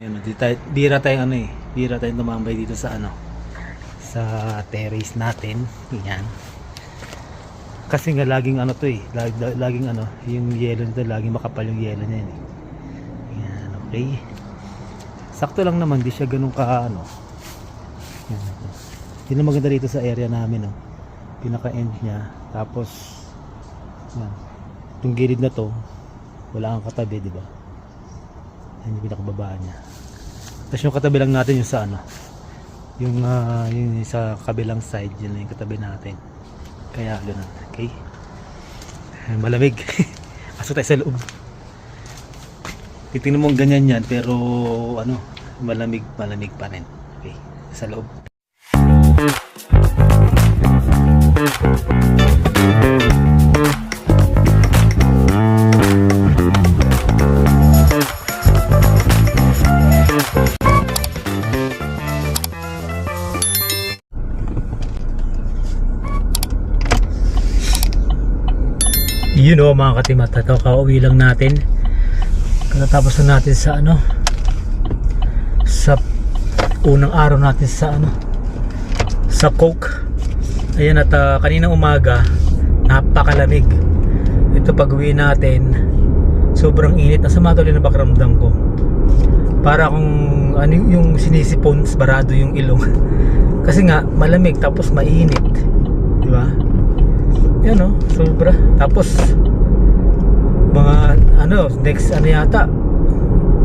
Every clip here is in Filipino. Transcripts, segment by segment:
Ayun, di tayo, tayong ano eh. Bira tayong tumambay dito sa ano. Sa terrace natin. Yan. Kasi nga laging ano to eh. Lag, lag- laging ano. Yung yellow nito. Laging makapal yung yellow niya eh. Yan. Okay. Sakto lang naman. Di siya ganun ka ano. Yan. Yun maganda dito sa area namin. No? Pinaka-end niya. Tapos. Yan. Itong gilid na to. Wala kang katabi, di ba? Yan yung pinakababa niya. Tapos yung katabi lang natin yung sa ano. Yung, ah, yung sa kabilang side, yun lang yung katabi natin. Kaya ganun. Okay? Eh, Malamig. Pasok tayo sa loob. Titingnan mo ganyan yan, pero ano, malamig, malamig pa rin. Okay? Sa loob. O mga katimat, ito kauwi lang natin. Katatapos na natin sa ano, sa unang araw natin sa ano, sa Coke. Ayan at ah, kaninang umaga, napakalamig. Ito pag uwi natin, sobrang init. Nasa tuloy na bakramdam ko. Para kung ano yung sinisipon, barado yung ilong. Kasi nga, malamig tapos mainit. Di ba? Yan o, sobra. Tapos, mga ano, next ano yata,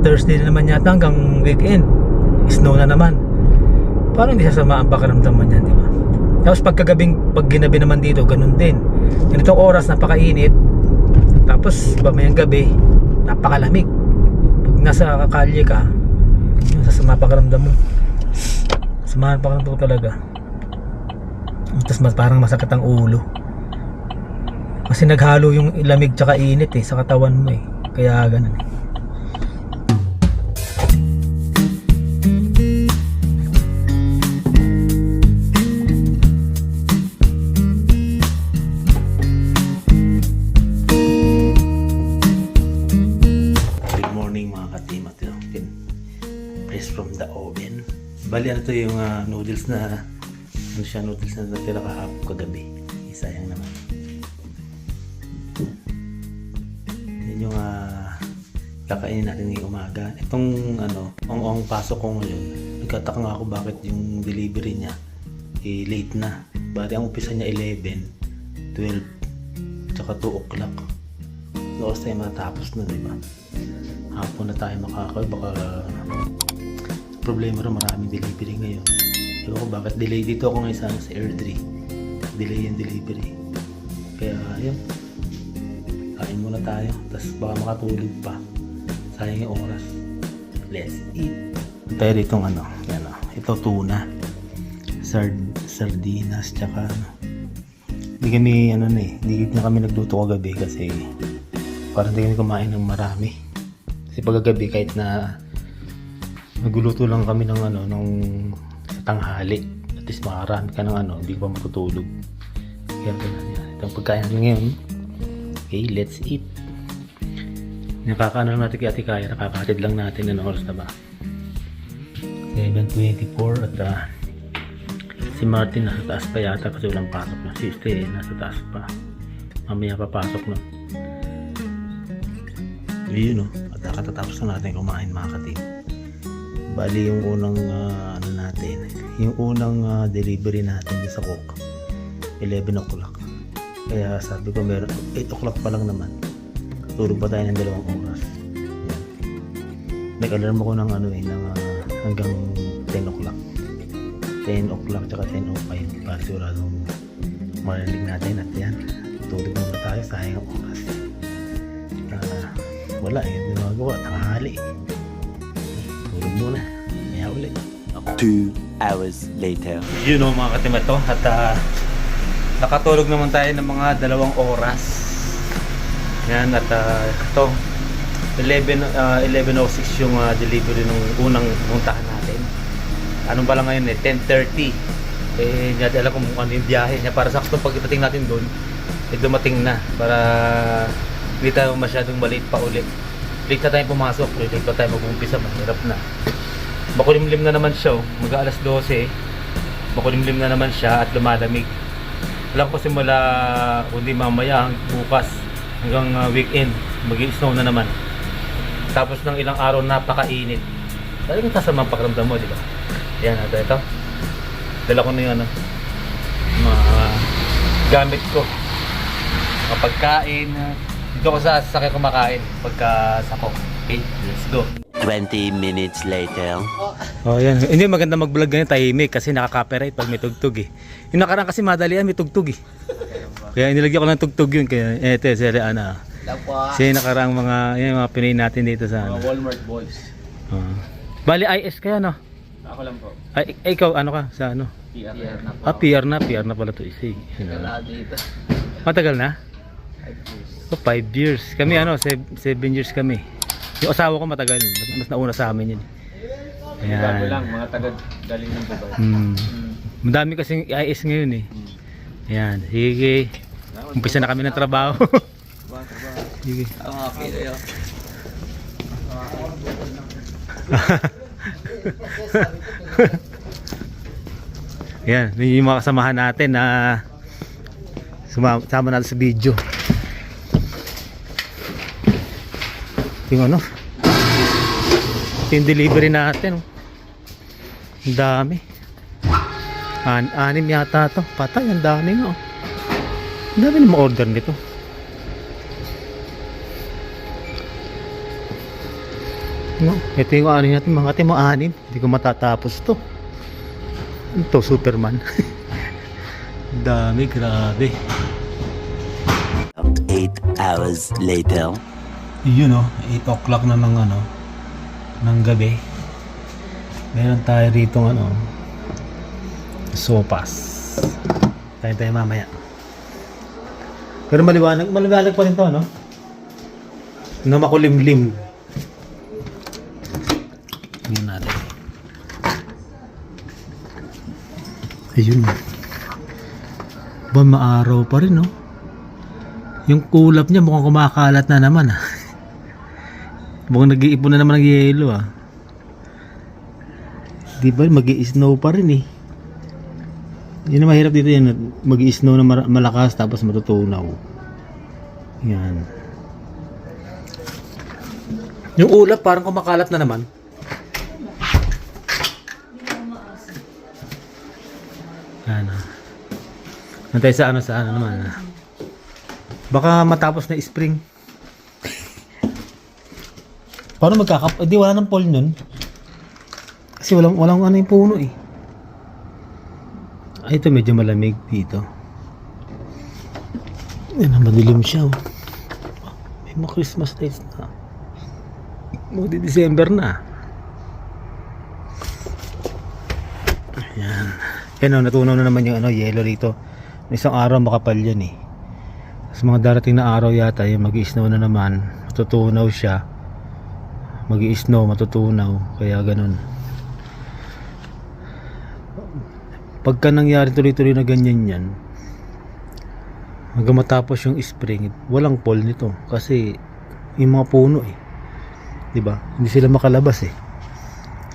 Thursday na naman yata hanggang weekend, snow na naman. Parang hindi sasama ang pakaramdaman yan, di ba? Tapos pagkagabing, pag ginabi naman dito, ganun din. Ganitong oras, napakainit. Tapos, bamayang gabi, napakalamig. Pag nasa kalye ka, yun, sasama pakaramdam mo. Samahan pakaramdam ko talaga. Tapos mas, parang masakit ang ulo. Kasi naghalo yung lamig tsaka init eh sa katawan mo eh. Kaya ganun. Good morning mga Fresh from the oven. Bali ano to yung ah, noodles na ano siya noodles na natira kahapon kagabi. Isayang naman. Kakainin natin ngayong umaga. Itong ano, ang pasok ko ngayon, nagkataka nga ako bakit yung delivery niya eh, late na. Bali ang umpisa niya 11, 12, tsaka 2 o'clock. Oras tayo matapos na, di ba? Hapon na tayo makakawin, baka problema rin maraming delivery ngayon. Ewan ko bakit delay dito ako ngayon sa, sa Air 3. Delay yung delivery. Kaya, yun. Kain muna tayo. Tapos baka makatulog pa. Sayang yung oras. Let's eat. Tayo dito ano. Yan o. Ito tuna. Sard sardinas. Tsaka ano. Hindi kami ano na eh. Hindi na kami nagluto kagabi kasi parang hindi kami kumain ng marami. Kasi pagkagabi kahit na nagluluto lang kami ng ano sa tanghali. At least makarami ka ng ano, hindi pa matutulog. Kaya ganun yan. Ito ang pagkain ngayon. Okay, let's eat. Nakakaano natin kay Ate Kaya, nakakatid lang natin ng oras na ba? 7.24 at ah, si Martin nasa taas pa yata kasi walang pasok na. Si Ste nasa taas pa. Mamaya papasok na. Yun no, at katatapos na natin kumain mga katim. Bali yung unang ah, ano natin, yung unang ah, delivery natin sa Coke, 11 o'clock. Kaya sabi ko meron 8 o'clock pa lang naman. Tulog pa tayo ng dalawang oras. Yan. Nag-alarm ako ng ano eh, ng, ah, hanggang 10 o'clock. 10 o'clock tsaka 10.05 para siguradong marinig natin at yan. Tulog muna tayo, sayang ang oras. Ah, wala eh, hindi magawa, tanghali. Tulog muna, kaya ulit. Two hours later. Yun o mga katimat to at ah, nakatulog naman tayo ng mga dalawang oras. Yan at ah, ito 11 ah, 11:06 yung ah, delivery nung unang puntahan natin. Anong ba lang ngayon eh 10:30. Eh hindi alam kung ano yung biyahe niya para sakto pagdating natin doon eh dumating na para hindi tayo masyadong maliit pa ulit. late na tayo pumasok, late pa tayo mag-umpisa, mahirap na. Makulimlim na naman siya, oh. mag alas 12, makulimlim na naman siya at lumalamig. Alam ko simula, kundi mamaya, bukas, hanggang uh, weekend, mag snow na naman. Tapos ng ilang araw, napakainit. Talagang sasama ang pakiramdam mo, di ba? Yan, ito, ito. Dala ko na yung ano, mga gamit ko. Mga pagkain. Dito ko sa sasakyan kumakain pagka sako. Okay, let's go. 20 minutes later. Oh, yan. Hindi maganda mag-vlog ganyan tahimik kasi nakaka-copyright pag may tugtog eh. Yung nakaraan kasi madali yan, may tugtog eh. Kaya nilagyan ko ng tugtog yun. Kaya eto, sila ana. Kasi nakaraang mga, yan, mga Pinoy natin dito sa ano. Walmart boys. Oh. Bali IS kaya no? Ako lang po. Ay, ay, ikaw ano ka sa ano? PR, na po. Ah, PR na, PR na pala to isa eh. Ano. dito. Matagal na? Oh, five years. Kami ano, sev- seven years kami. Yung asawa ko matagal. Mas, mas nauna sa amin yun. Ayan. Bago lang, mga taga galing ng Dubai. Hmm. Madami kasing IS ngayon eh. Ayan. Sige. Umpisa na kami ng trabaho. Sige. Ako nga kayo. Yan. Yun yung mga kasamahan natin na suma sama natin sa video. Yung ano? Yung delivery natin. oh. Ang dami. An anim yata to. Patay, ang dami nga. oh. Dami na ma-order nito. No, ito yung ano natin mga ate mo anim. Hindi ko matatapos to. Ito, Superman. Dami, grabe. 8 hours later. Yun o, 8 o'clock na ng ano, ng gabi. Meron tayo rito ano, sopas. Kain tayo mamaya. Pero maliwanag, maliwanag pa rin to, no? Na makulimlim. Tingnan natin. Ayun. Ba, maaraw pa rin, no? Yung kulap niya mukhang kumakalat na naman, ah. Mukhang nag-iipon na naman ng yelo, ah. Di ba, mag snow pa rin, eh. Yun ang mahirap dito yan, mag snow na malakas tapos matutunaw. Yan. Yung ulap parang kumakalat na naman. Ano. Nantay sa ano sa ano naman. ah. Baka matapos na spring. Paano magkakap... Eh, wala ng pole nun. Kasi walang, walang ano yung puno eh. Ay, ito medyo malamig dito. Yan, madilim siya oh. May mga Christmas lights na. Magdi December na. Ayan. Yan o, natunaw na naman yung ano, yellow rito. Isang araw makapal yan eh. Sa mga darating na araw yata, yung mag-snow na naman, matutunaw siya. Mag-snow, matutunaw. Kaya ganun. Pagka nangyari tuloy-tuloy na ganyan yan, hanggang matapos yung spring, walang fall nito. Kasi, yung mga puno eh. 'Di ba? Hindi sila makalabas eh.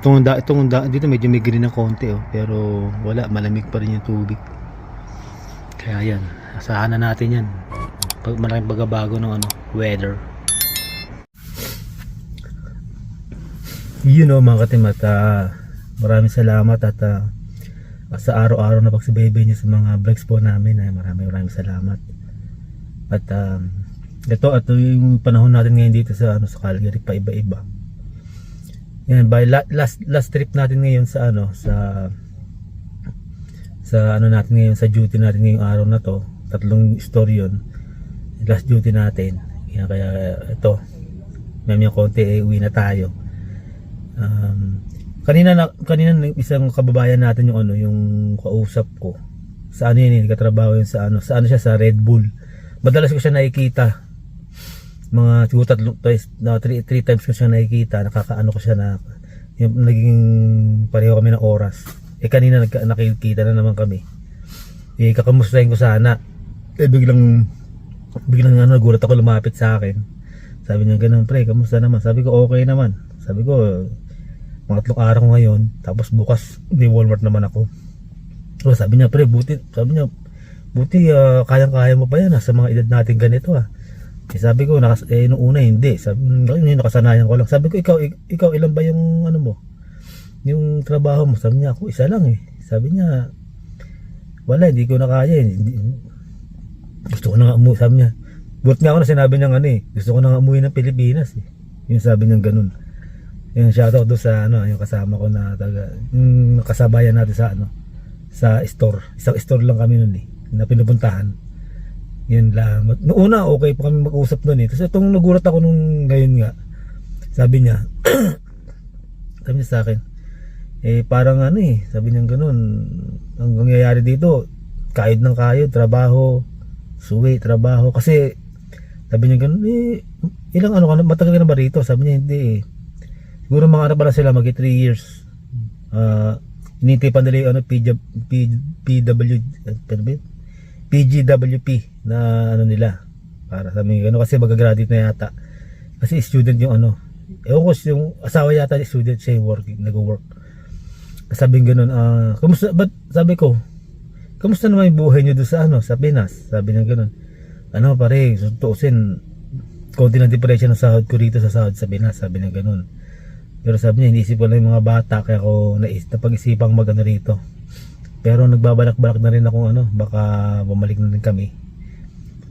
Itong da, itong da, dito medyo may green na konti oh, pero wala, malamig pa rin yung tubig. Kaya yan, asahan na natin yan. Pag malaking pagbabago ng ano, weather. Yun know, mga katimat, ah, maraming salamat at ah, sa araw-araw na pagsubaybay niyo sa mga vlogs po namin ay maraming maraming salamat. At um, ito at yung panahon natin ngayon dito sa ano sa Calgary pa iba-iba. Yan, by la- last last trip natin ngayon sa ano sa sa ano natin ngayon sa duty natin ngayong araw na to. Tatlong story yun. Last duty natin. Yan, kaya ito. May mga konti eh, uwi na tayo. Um, kanina na kanina ng isang kababayan natin yung ano yung kausap ko. Sa ano yun, eh, katrabaho yun sa ano, sa ano siya sa Red Bull. Madalas ko siya nakikita mga siguro tatlo twice na three, three times ko siya nakikita nakakaano ko siya na yung naging pareho kami ng oras eh kanina nagka, nakikita na naman kami eh kakamustahin ko sana eh biglang biglang ano nagulat ako lumapit sa akin Sabi niya ganun, pre, kamusta naman? Sabi ko, okay naman. Sabi ko, mga tatlong araw ngayon, tapos bukas, di Walmart naman ako. So, sabi niya, pre, buti, sabi niya, buti, ah, kayang-kaya mo pa yan, ah, sa mga edad natin ganito, ah. Eh, sabi ko, nakas eh, nung una, hindi. Sabi, "Ngayon, nakasanayan ko lang. Sabi ko, ikaw, ik- ikaw, ilan ba yung, ano mo, yung trabaho mo? Sabi niya, ako, isa lang, eh. Sabi niya, wala, hindi ko na kaya, eh. Hindi- gusto ko na nga umuwi, sabi niya. Buot nga ako na sinabi niya ano eh. Gusto ko na nga umuwi ng Pilipinas eh. Yung sabi niya ganun. Yung shoutout doon sa ano, yung kasama ko na taga, yung kasabayan natin sa ano, sa store. Isang store lang kami noon eh, na pinupuntahan. Yun lang. Noong una, okay pa kami mag-usap noon eh. Tapos itong nagulat ako nung ngayon nga, sabi niya, sabi niya sa akin, eh parang ano eh, sabi niya ganun, ang nangyayari dito, kahit ng kayod, trabaho, suwi, trabaho. Kasi, sabi niya ganun, eh, ilang ano matagal ka na ba rito? Sabi niya, hindi eh. Siguro mga ano pala sila, magi 3 years. Ah, initipan nila yung ano, PJ, P, PW, eh, ano? PGWP na ano nila. Para sa mga gano'n, kasi magagraduate na yata. Kasi student yung ano, ewan ko yung asawa yata ni student siya yung working, nag-work. Sabi gano'n, ah, kumusta, ba't sabi ko, kamusta naman yung buhay niyo doon sa ano, sa Pinas? Sabi niya gano'n. Ano pare, tutusin, konti na depression ng sahod ko rito sa sahod sa Pinas, sabi niya gano'n. Pero sabi niya, iniisip ko lang yung mga bata, kaya ako napag-isipang magano rito. Pero nagbabalak-balak na rin ako ano, baka bumalik na rin kami.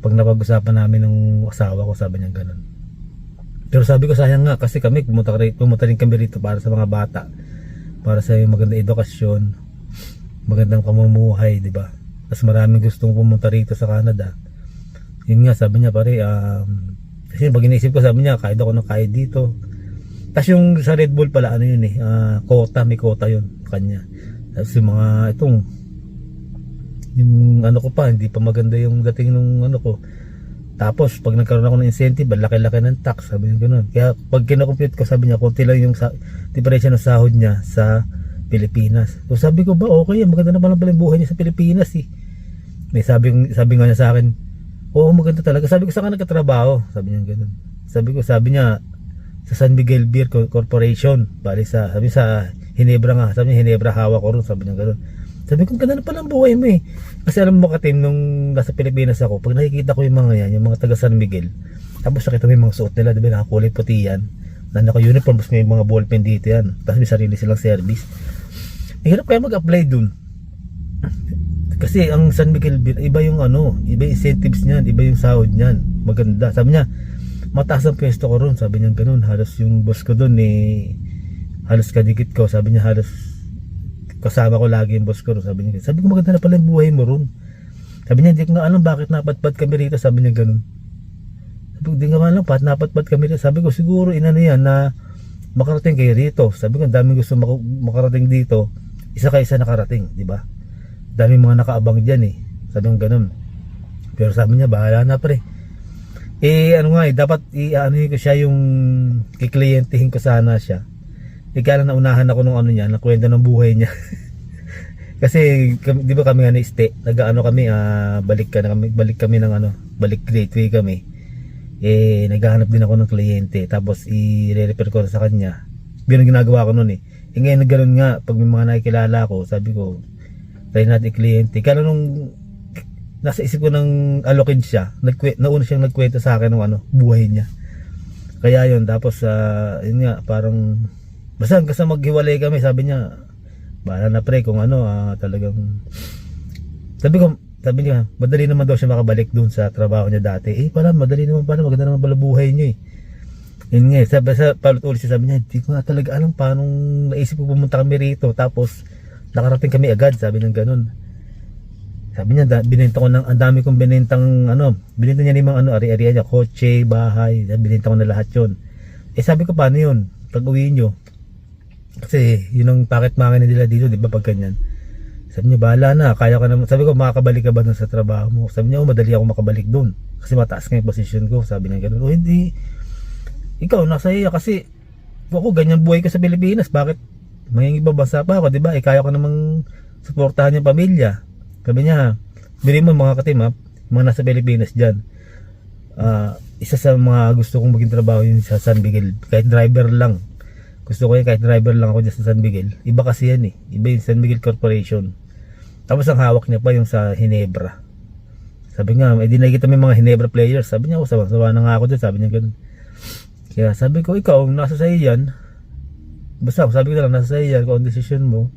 Pag napag-usapan namin ng asawa ko, sabi niya gano'n. Pero sabi ko sayang nga kasi kami pumunta, pumunta rin kami rito para sa mga bata. Para sa magandang edukasyon, magandang pamumuhay, di ba? Tapos maraming gustong pumunta rito sa Canada. Yun nga, sabi niya pare, um, kasi pag iniisip ko, sabi niya, kahit ako ng kahit dito. Tapos yung sa Red Bull pala, ano yun eh, ah, quota, may quota yun, kanya. Tapos yung mga, itong, yung ano ko pa, hindi pa maganda yung dating nung ano ko. Tapos, pag nagkaroon ako ng incentive, laki-laki ng tax, sabi niya ganun. Kaya, pag kinakompute ko, sabi niya, konti lang yung sa, diferensya ng sahod niya sa Pilipinas. So, sabi ko ba, okay, maganda na pala pala yung buhay niya sa Pilipinas eh. May sabi, sabi nga niya sa akin, oo, maganda talaga. Sabi ko, saan ka nagkatrabaho? Sabi niya ganun. Sabi ko, sabi niya, sa San Miguel Beer Co- Corporation, bali sa, sabi sa Hinebra nga, sabi Hinebra hawak ko rin, sabi niya ganun. Sabi ko, ganda na pala ang buhay mo eh. Kasi alam mo katim, nung nasa Pilipinas ako, pag nakikita ko yung mga yan, yung mga taga San Miguel, tapos nakita mo yung mga suot nila, diba, nakakulay puti yan, na naka-uniform, tapos may mga ballpen dito yan, tapos may sarili silang service. Ang hirap kaya mag-apply dun. Kasi ang San Miguel iba yung ano, iba yung incentives niyan, iba yung sahod niyan. Maganda. Sabi niya, mataas ang pwesto ko ron. Sabi niya ganun. Halos yung boss ko dun eh, halos kadikit ko. Sabi niya halos kasama ko lagi yung boss ko ron. Sabi niya, sabi ko maganda na pala yung buhay mo ron. Sabi niya, hindi ko nga alam bakit napatpat kami rito. Sabi niya ganun. Sabi ko, hindi nga alam, pat napatpat kami rito. Sabi ko, siguro inano yan na makarating kayo rito. Sabi ko, daming gusto mak- makarating dito. Isa ka isa nakarating, di ba? Daming mga nakaabang dyan eh. Sabi ko ganun. Pero sabi niya, bahala na pre. Eh, ano nga eh, dapat i-ano ko siya yung kiklientihin ko sana siya. Eh, kaya lang naunahan ako nung ano niya, nakwento ng buhay niya. Kasi, di ba kami nga na-stay, nag-ano kami, ah, balik ka na kami, balik kami ng ano, balik gateway kami. Eh, naghahanap din ako ng kliyente, tapos i-refer ko sa kanya. Ganun ginagawa ko noon eh. Eh ngayon ganun nga, pag may mga nakikilala ko, sabi ko, try natin kliyente. Kaya nung nasa isip ko ng allocate siya, nagkwe, nauna siyang nagkwento sa akin ng ano, buhay niya. Kaya yun, tapos ah, yun nga, parang basta sa maghiwalay kami, sabi niya, bahala na pre kung ano, ah, talagang sabi ko, sabi niya, madali naman daw siya makabalik dun sa trabaho niya dati. Eh, pala, madali naman pala, maganda naman pala buhay niya eh. Yun nga, eh, sabi, sa palot ulit siya, sabi niya, hindi ko nga talaga alam paano naisip ko pumunta kami rito. Tapos, nakarating kami agad, sabi ng ganun. Sabi niya, binenta ko ng, ang dami kong binentang, ano, binenta niya ng mga ano, ari-arian niya, kotse, bahay, binenta ko na lahat yun. Eh, sabi ko, paano yun? Pag uwi niyo, kasi yun ang packet mga nila dito, di ba, pag ganyan. Sabi niya, bahala na, kaya ka naman. Sabi ko, makakabalik ka ba dun sa trabaho mo? Sabi niya, oh, madali ako makabalik dun. Kasi mataas nga yung position ko. Sabi niya, ganun. Oh, hindi. Ikaw, nasa iya kasi ako, ganyan buhay ko sa Pilipinas. Bakit? May ibang bansa pa ako, di ba? Eh, kaya ko namang suportahan yung pamilya. Sabi niya, bili mo mga katimap, mga nasa Pilipinas dyan. ah, isa sa mga gusto kong maging trabaho yun sa San Miguel. Kahit driver lang. Gusto ko yun kahit driver lang ako dyan sa San Miguel. Iba kasi yan eh. Iba yung San Miguel Corporation. Tapos ang hawak niya pa yung sa Hinebra. Sabi nga, eh di nakikita yung mga Hinebra players. Sabi niya, oh, sawa na nga ako dyan. Sabi niya ganun. Kaya sabi ko, ikaw, nasa sa'yo yan. Basta, sabi ko na lang, nasa sa'yo yan kung ang decision mo.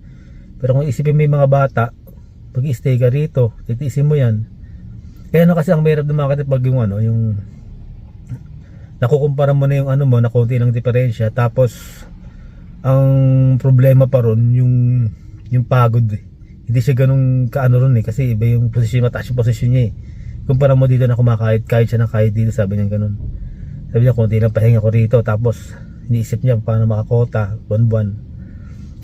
Pero kung isipin yung mga bata, pag stay ka rito, titiisin mo yan. Kaya ano kasi ang mahirap ng mga kapatid pag yung ano, yung nakukumpara mo na yung ano mo na konti ng diferensya tapos ang problema pa ron yung yung pagod eh. Hindi siya ganun kaano ron eh kasi iba yung posisyon mataas yung posisyon niya eh. Kumpara mo dito na kumakahit kahit siya ng kahit dito sabi niya ganun. Sabi niya konti lang pahinga ko rito tapos iniisip niya paano makakota buwan-buwan.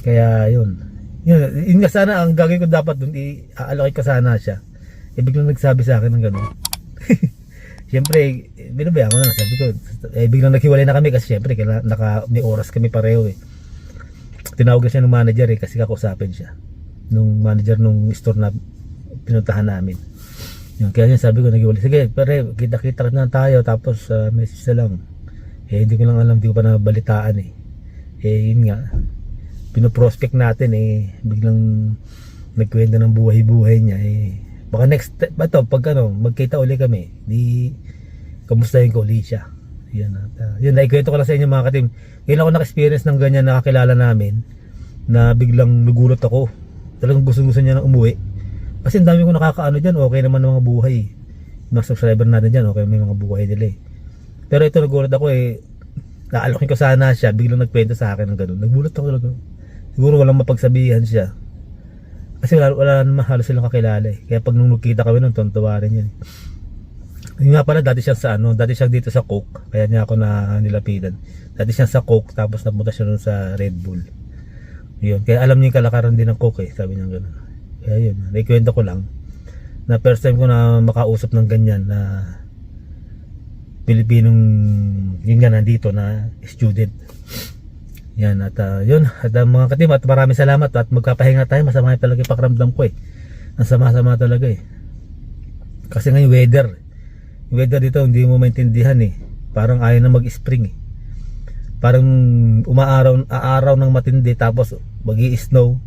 Kaya yun. Yun, yun nga sana ang gagawin ko dapat dun i-allocate ko sana siya. Eh biglang nagsabi sa akin ng ganun. Siyempre, binabayaan ko na. Sabi ko, eh, biglang naghiwalay na kami kasi siyempre, naka, may oras kami pareho eh. Tinawag siya ng manager eh, kasi kakausapin siya. Nung manager nung store na pinuntahan namin. Yung, kaya yun sabi ko, naghiwalay. Sige, pare, kita-kita na tayo, tapos uh, message na lang. Eh, hindi ko lang alam, hindi ko pa nabalitaan eh. Eh, yun nga, pinoprospect natin eh, biglang nagkwento ng buhay-buhay niya eh. Baka next step ba to, pag ano, magkita uli kami, di kamustahin ko uli siya. Yan, at, uh, yun, naikwento ko lang sa inyo mga katim. Ngayon ako naka-experience ng ganyan nakakilala namin na biglang nagulat ako. Talagang gusto-gusto niya nang umuwi. Kasi ang dami ko nakakaano dyan, okay naman ang mga buhay. Mga subscriber natin dyan, okay may mga buhay nila eh. Pero ito nagulat ako eh, naalokin ko sana siya, biglang nagkwento sa akin ng ganun. Nagulat ako talaga. Siguro walang mapagsabihan siya. Kasi wala, wala naman halos silang kakilala eh. Kaya pag nung nagkita kami nun, tontuwa rin yun. Yung nga pala, dati siya sa ano, dati siya dito sa Coke. Kaya niya ako na nilapitan. Dati siya sa Coke, tapos napunta siya nun sa Red Bull. Yun. Kaya alam niya yung kalakaran din ng Coke eh. Sabi niya gano'n. Kaya yun. Naikwento ko lang. Na first time ko na makausap ng ganyan na Pilipinong yun nga nandito na student. Yan at uh, yun at uh, mga katim at maraming salamat at magpapahinga tayo masama talaga yung pakiramdam ko eh. Ang sama-sama talaga eh. Kasi ngayon weather. Weather dito hindi mo maintindihan eh. Parang ayaw na mag-spring eh. Parang umaaraw aaraw ng matindi tapos magi snow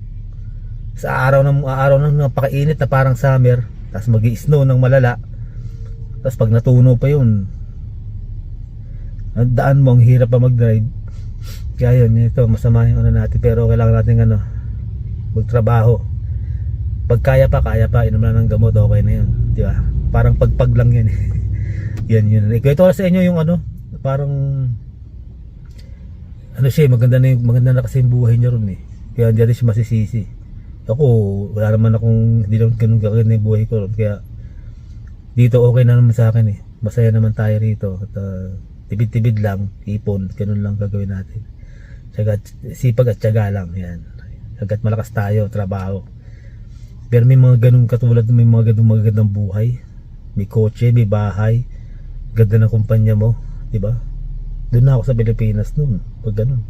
sa araw ng araw ng napakainit na parang summer tapos magi snow ng malala tapos pag natuno pa yun daan mo ang hirap pa mag-drive kaya yun ito masama yung ano natin. Pero kailangan natin ano magtrabaho. Pag kaya pa kaya pa. Inom lang ng gamot okay na yun. Di ba? Parang pagpag lang yan yan yun ikwento ko sa inyo yung ano parang ano siya maganda na yung, maganda na kasi yung buhay niya ron eh. Kaya hindi rin siya masisisi. Ako wala naman akong hindi naman ganun gagawin yung buhay ko ron. Kaya dito okay na naman sa akin eh. Masaya naman tayo rito at uh, tibid-tibid lang ipon ganun lang gagawin natin Tsaga, sipag at tsaga lang yan. Hanggat malakas tayo trabaho. Pero may mga ganun katulad may mga ganun magagandang buhay. May kotse may bahay. Ganda ng kumpanya mo di ba? Doon ako sa Pilipinas noon pag ganun.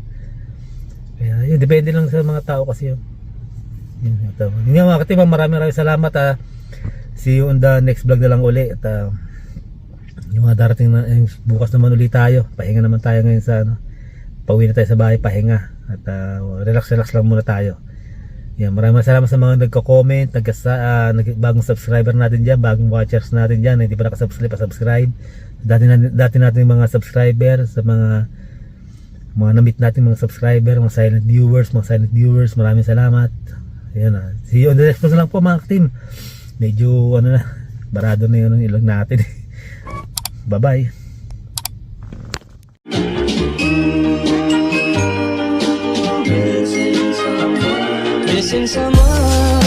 Kaya yun depende lang sa mga tao kasi yun. Yun, ito. yun nga mga katiba maraming maraming salamat ah. see you on the next vlog na lang uli at ah, yung mga darating na yung bukas naman ulit tayo. Pahinga naman tayo ngayon sa ano pauwi na tayo sa bahay pahinga at ah, relax relax lang muna tayo yan maraming salamat sa mga nagko-comment nag, uh, bagong subscriber natin dyan bagong watchers natin dyan hindi pa nakasubscribe pa-subscribe dati, na, dati natin mga subscriber sa mga mga na-meet natin mga subscriber mga silent viewers mga silent viewers maraming salamat Ayan na. See you on the next one lang po mga team. Medyo ano na, barado na yun ang ilang natin. bye 剩什么